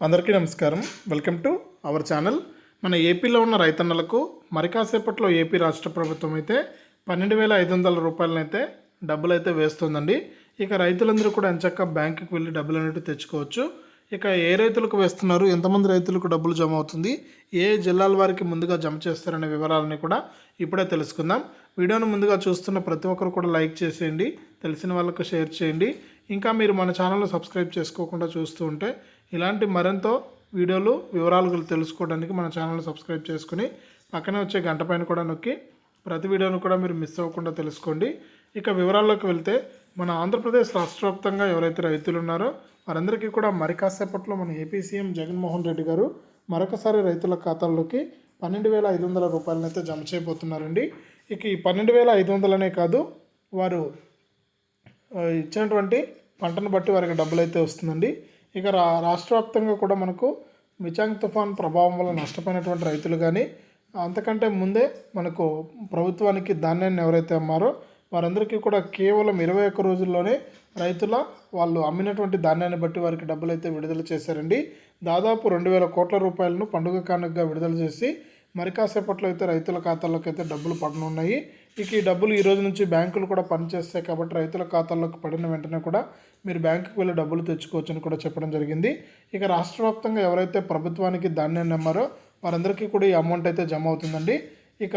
అందరికీ నమస్కారం. Welcome to our channel. మన ఏపీలో ఉన్న రైతన్నలకు మరి కాసేపట్లో ఏపీ రాష్ట్ర ప్రభుత్వం అయితే పన్నెండు వేల ఐదు వందల రూపాయలనైతే డబ్బులు అయితే వేస్తుందండి. ఇక రైతులందరూ కూడా ఎంచక్క బ్యాంకుకి వెళ్ళి డబ్బులు అనేవి తెచ్చుకోవచ్చు. ఇక ఏ రైతులకు వేస్తున్నారు? ఎంతమంది రైతులకు డబ్బులు జమ అవుతుంది? ఏ జిల్లాల వారికి ముందుగా జమ చేస్తారనే వివరాలని కూడా ఇప్పుడే తెలుసుకుందాం. వీడియోను ముందుగా చూస్తున్న ప్రతి ఒక్కరు కూడా లైక్ చేసేయండి. తెలిసిన వాళ్ళకు షేర్ చేయండి. ఇంకా మీరు మన ఛానల్ను సబ్స్క్రైబ్ చేసుకోకుండా చూస్తూ ఉంటే ఇలాంటి మరెంతో వీడియోలు వివరాలు తెలుసుకోవడానికి మన ఛానల్ని సబ్స్క్రైబ్ చేసుకుని పక్కనే వచ్చే గంట పైన కూడా నొక్కి ప్రతి వీడియోను కూడా మీరు మిస్ అవ్వకుండా తెలుసుకోండి. ఇక వివరాల్లోకి వెళ్తే మన ఆంధ్రప్రదేశ్ రాష్ట్ర వ్యాప్తంగా ఎవరైతే రైతులు ఉన్నారో వారందరికీ కూడా మరి కాసేపట్లో మన ఏపీ సీఎం జగన్మోహన్ రెడ్డి గారు మరొకసారి రైతుల ఖాతాల్లోకి పన్నెండు వేల ఐదు వందల రూపాయలనైతే జమ చేయబోతున్నారండి. ఇక ఈ పన్నెండు వేల ఐదు వందలనే కాదు వారు ఇచ్చినటువంటి పంటను బట్టి వారికి డబ్బులు అయితే వస్తుందండి. ఇక రా రాష్ట్ర వ్యాప్తంగా కూడా మనకు మిచాంగ్ తుఫాన్ ప్రభావం వల్ల నష్టపోయినటువంటి రైతులు కానీ అంతకంటే ముందే మనకు ప్రభుత్వానికి ధాన్యాన్ని ఎవరైతే అమ్మారో వారందరికీ కూడా కేవలం ఇరవై ఒక్క రోజుల్లోనే రైతుల వాళ్ళు అమ్మినటువంటి ధాన్యాన్ని బట్టి వారికి డబ్బులు అయితే విడుదల చేశారండి. దాదాపు రెండు వేల కోట్ల రూపాయలను పండుగ కానుకగా విడుదల చేసి మరి కాసేపట్లో అయితే రైతుల ఖాతాల్లోకి అయితే డబ్బులు పడనున్నాయి. ఇక ఈ డబ్బులు ఈ రోజు నుంచి బ్యాంకులు కూడా పనిచేస్తాయి కాబట్టి రైతుల ఖాతాల్లోకి పడిన వెంటనే కూడా మీరు బ్యాంకుకి వెళ్ళి డబ్బులు తెచ్చుకోవచ్చు అని కూడా చెప్పడం జరిగింది. ఇక రాష్ట్ర వ్యాప్తంగా ఎవరైతే ప్రభుత్వానికి ధాన్యాన్ని అమ్మారో వారందరికీ కూడా ఈ అమౌంట్ అయితే జమ అవుతుందండి. ఇక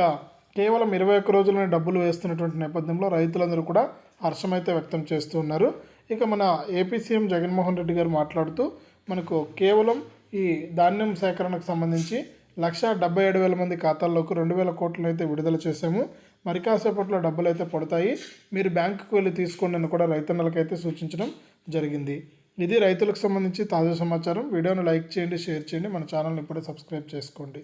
కేవలం ఇరవై ఒక్క రోజుల్లోనే డబ్బులు వేస్తున్నటువంటి నేపథ్యంలో రైతులందరూ కూడా హర్షం అయితే వ్యక్తం చేస్తూ ఉన్నారు. ఇక మన ఏపీ సీఎం జగన్మోహన్ రెడ్డి గారు మాట్లాడుతూ మనకు కేవలం ఈ ధాన్యం సేకరణకు సంబంధించి లక్ష డెబ్బై ఏడు వేల మంది ఖాతాల్లోకి రెండు వేల కోట్లను అయితే విడుదల చేశాము. మరి కాసేపట్లో డబ్బులు అయితే పడతాయి. మీరు బ్యాంకుకు వెళ్ళి తీసుకోండి అని కూడా రైతన్నలకైతే సూచించడం జరిగింది. ఇది రైతులకు సంబంధించి తాజా సమాచారం. వీడియోను లైక్ చేయండి షేర్ చేయండి. మన ఛానల్ని ఇప్పుడే సబ్స్క్రైబ్ చేసుకోండి.